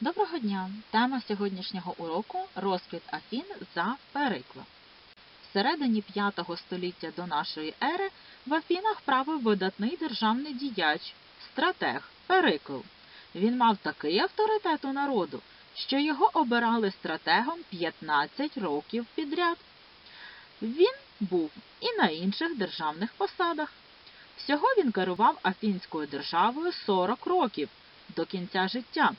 Доброго дня! Тема сьогоднішнього уроку розквіт Афін за Перикла. В середині V століття до нашої ери в Афінах правив видатний державний діяч, стратег Перикл. Він мав такий авторитет у народу, що його обирали стратегом 15 років підряд. Він був і на інших державних посадах. Всього він керував Афінською державою 40 років до кінця життя.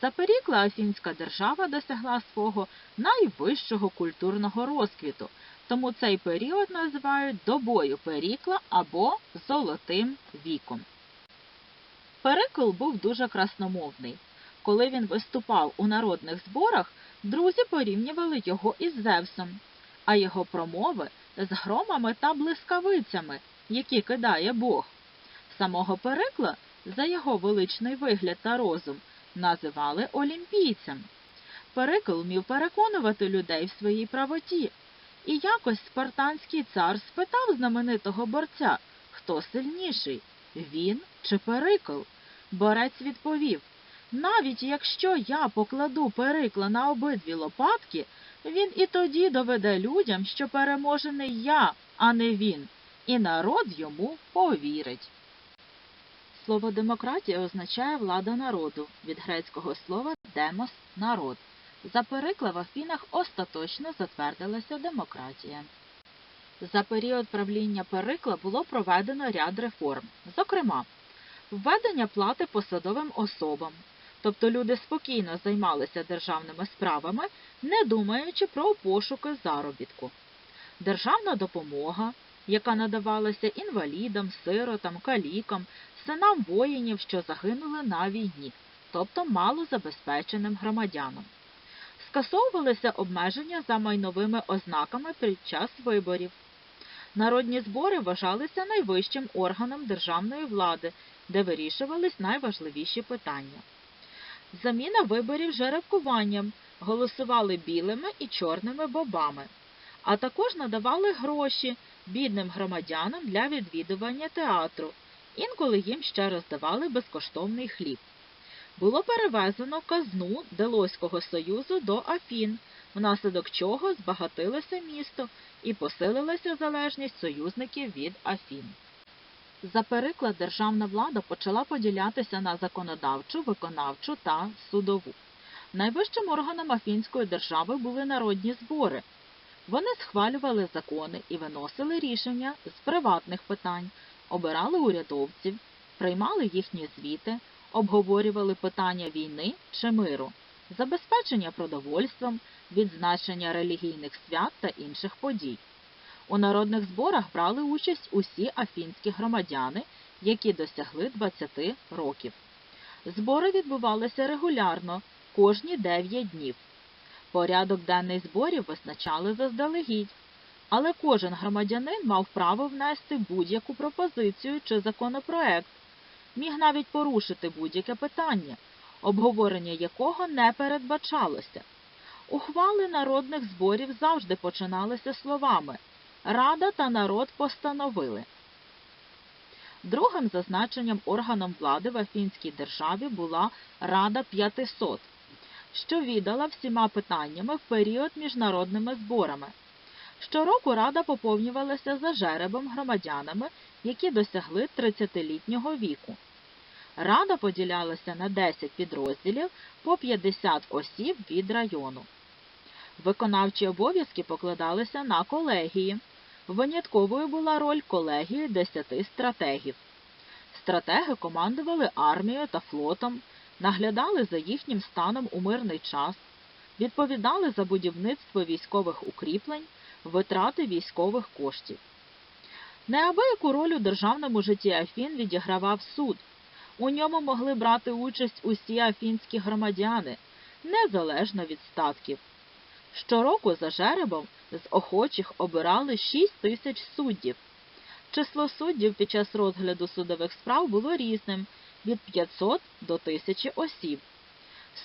За Перікла Афінська держава досягла свого найвищого культурного розквіту, тому цей період називають добою Перікла або Золотим віком. Перикл був дуже красномовний. Коли він виступав у народних зборах, друзі порівнювали його із Зевсом, а його промови з громами та блискавицями, які кидає Бог. Самого Перикла за його величний вигляд та розум називали олімпійцем. Перикл вмів переконувати людей в своїй правоті. І якось спартанський цар спитав знаменитого борця, хто сильніший він чи Перикл. Борець відповів навіть якщо я покладу Перикла на обидві лопатки, він і тоді доведе людям, що переможений я, а не він, і народ йому повірить. Слово демократія означає влада народу від грецького слова демос народ. За Перикла в Афінах остаточно затвердилася демократія. За період правління Перикла було проведено ряд реформ, зокрема, введення плати посадовим особам, тобто люди спокійно займалися державними справами, не думаючи про пошуки заробітку, державна допомога, яка надавалася інвалідам, сиротам, калікам, синам воїнів, що загинули на війні, тобто малозабезпеченим громадянам. Скасовувалися обмеження за майновими ознаками під час виборів. Народні збори вважалися найвищим органом державної влади, де вирішувались найважливіші питання. Заміна виборів жеребкуванням голосували білими і чорними бобами, а також надавали гроші бідним громадянам для відвідування театру, інколи їм ще роздавали безкоштовний хліб. Було перевезено казну Делоського союзу до Афін, внаслідок чого збагатилося місто і посилилася залежність союзників від Афін. За переклад державна влада почала поділятися на законодавчу, виконавчу та судову. Найвищим органом Афінської держави були народні збори. Вони схвалювали закони і виносили рішення з приватних питань, обирали урядовців, приймали їхні звіти, обговорювали питання війни чи миру, забезпечення продовольством, відзначення релігійних свят та інших подій. У народних зборах брали участь усі афінські громадяни, які досягли 20 років. Збори відбувалися регулярно, кожні 9 днів. Порядок денний зборів визначали заздалегідь, але кожен громадянин мав право внести будь-яку пропозицію чи законопроект, міг навіть порушити будь-яке питання, обговорення якого не передбачалося. Ухвали народних зборів завжди починалися словами Рада та народ постановили. Другим зазначенням органом влади в Афінській державі була Рада 500, що віддала всіма питаннями в період між народними зборами. Щороку рада поповнювалася за жеребом громадянами, які досягли 30-літнього віку. Рада поділялася на 10 підрозділів по 50 осіб від району. Виконавчі обов'язки покладалися на колегії. Винятковою була роль колегії 10 стратегів. Стратеги командували армією та флотом, наглядали за їхнім станом у мирний час, відповідали за будівництво військових укріплень, витрати військових коштів. Неабияку роль у державному житті Афін відігравав суд. У ньому могли брати участь усі афінські громадяни, незалежно від статків. Щороку за жеребом з охочих обирали 6 тисяч суддів. Число суддів під час розгляду судових справ було різним від 500 до 1000 осіб.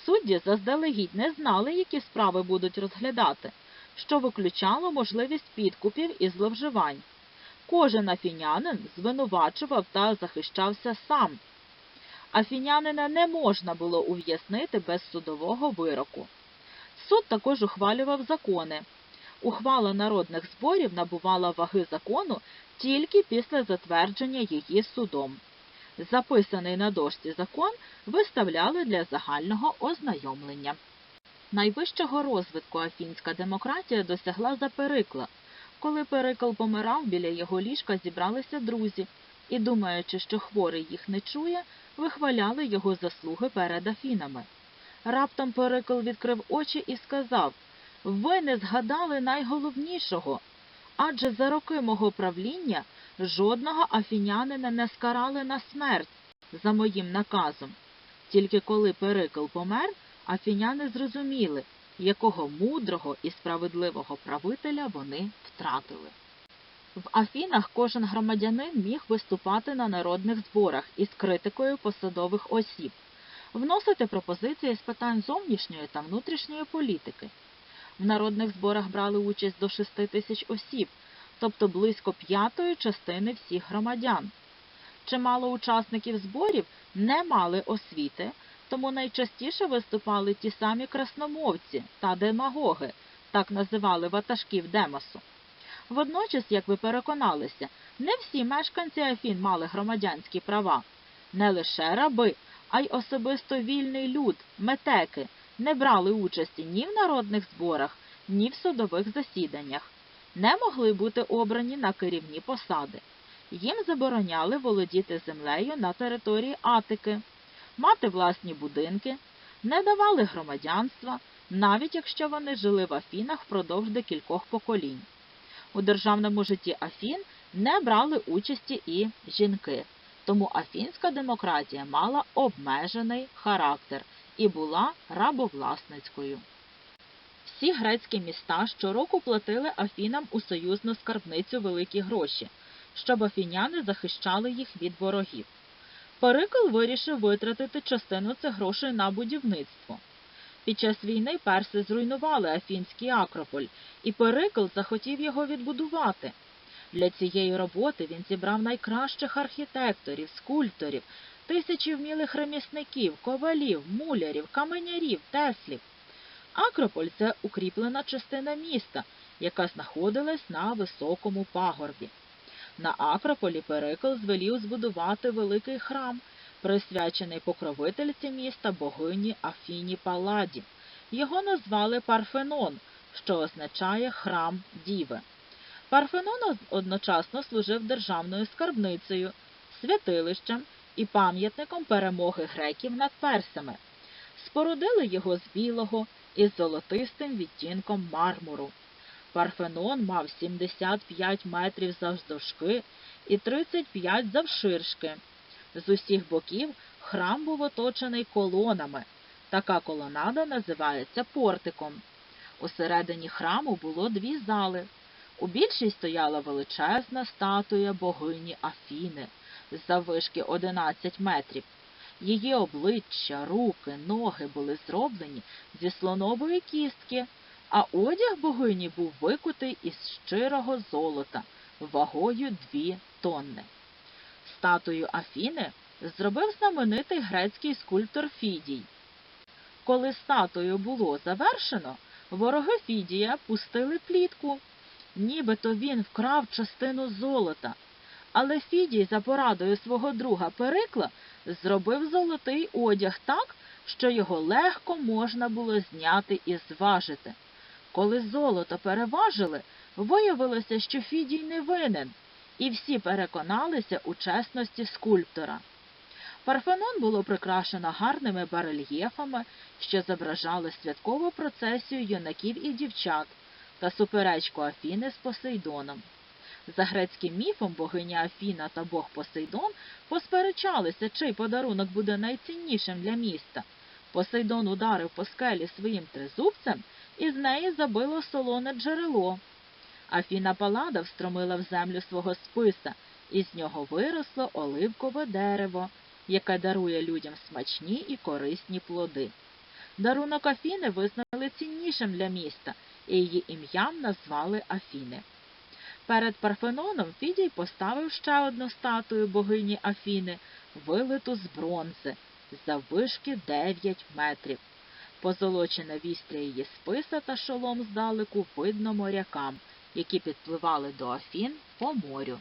Судді заздалегідь не знали, які справи будуть розглядати, що виключало можливість підкупів і зловживань. Кожен афінянин звинувачував та захищався сам. Афінянина не можна було ув'язнити без судового вироку. Суд також ухвалював закони. Ухвала народних зборів набувала ваги закону тільки після затвердження її судом. Записаний на дошці закон виставляли для загального ознайомлення. Найвищого розвитку афінська демократія досягла за Перикла. Коли Перикл помирав, біля його ліжка зібралися друзі і, думаючи, що хворий їх не чує, вихваляли його заслуги перед Афінами. Раптом Перикл відкрив очі і сказав Ви не згадали найголовнішого, адже за роки мого правління жодного афінянина не скарали на смерть за моїм наказом. Тільки коли Перикл помер, афіняни зрозуміли, якого мудрого і справедливого правителя вони втратили. В Афінах кожен громадянин міг виступати на народних зборах із критикою посадових осіб, вносити пропозиції з питань зовнішньої та внутрішньої політики. В народних зборах брали участь до 6 тисяч осіб, тобто близько п'ятої частини всіх громадян. Чимало учасників зборів не мали освіти, тому найчастіше виступали ті самі красномовці та демагоги, так називали ватажків Демосу. Водночас, як ви переконалися, не всі мешканці Афін мали громадянські права. Не лише раби, а й особисто вільний люд, метеки, не брали участі ні в народних зборах, ні в судових засіданнях, не могли бути обрані на керівні посади. Їм забороняли володіти землею на території Атики, мати власні будинки, не давали громадянства, навіть якщо вони жили в Афінах впродовж декількох поколінь. У державному житті Афін не брали участі і жінки, тому афінська демократія мала обмежений характер і була рабовласницькою. Всі грецькі міста щороку платили Афінам у союзну скарбницю великі гроші, щоб афіняни захищали їх від ворогів. Перикл вирішив витратити частину цих грошей на будівництво. Під час війни перси зруйнували Афінський Акрополь, і Перикл захотів його відбудувати. Для цієї роботи він зібрав найкращих архітекторів, скульпторів, тисячі вмілих ремісників, ковалів, мулярів, каменярів, теслів. Акрополь це укріплена частина міста, яка знаходилась на високому пагорбі. На Акрополі Перикл звелів збудувати великий храм, присвячений покровительці міста богині Афіні Паладі. Його назвали Парфенон, що означає храм Діви. Парфенон одночасно служив державною скарбницею, святилищем і пам'ятником перемоги греків над персами. Спорудили його з білого із золотистим відтінком мармуру. Парфенон мав 75 метрів завдовжки і 35 завширшки. З усіх боків храм був оточений колонами. Така колонада називається портиком. Усередині храму було дві зали. У більшій стояла величезна статуя богині Афіни з заввишки 11 метрів. Її обличчя, руки, ноги були зроблені зі слонової кістки, а одяг богині був викутий із щирого золота вагою дві тонни. Статую Афіни зробив знаменитий грецький скульптор Фідій. Коли статую було завершено, вороги Фідія пустили плітку, нібито він вкрав частину золота. Але Фідій за порадою свого друга Перикла зробив золотий одяг так, що його легко можна було зняти і зважити. Коли золото переважили, виявилося, що Фідій не винен, і всі переконалися у чесності скульптора. Парфенон було прикрашено гарними барельєфами, що зображали святкову процесію юнаків і дівчат та суперечку Афіни з Посейдоном. За грецьким міфом богиня Афіна та бог Посейдон посперечалися, чий подарунок буде найціннішим для міста. Посейдон ударив по скелі своїм тризубцем, і з неї забило солоне джерело. Афіна Палада встромила в землю свого списа, і з нього виросло оливкове дерево, яке дарує людям смачні і корисні плоди. Дарунок Афіни визнали ціннішим для міста, і її ім'ям назвали Афіни. Перед Парфеноном Фідій поставив ще одну статую богині Афіни, вилиту з бронзи, заввишки 9 метрів. Позолочене вістря її списа та шолом здалеку видно морякам, які підпливали до Афін по морю.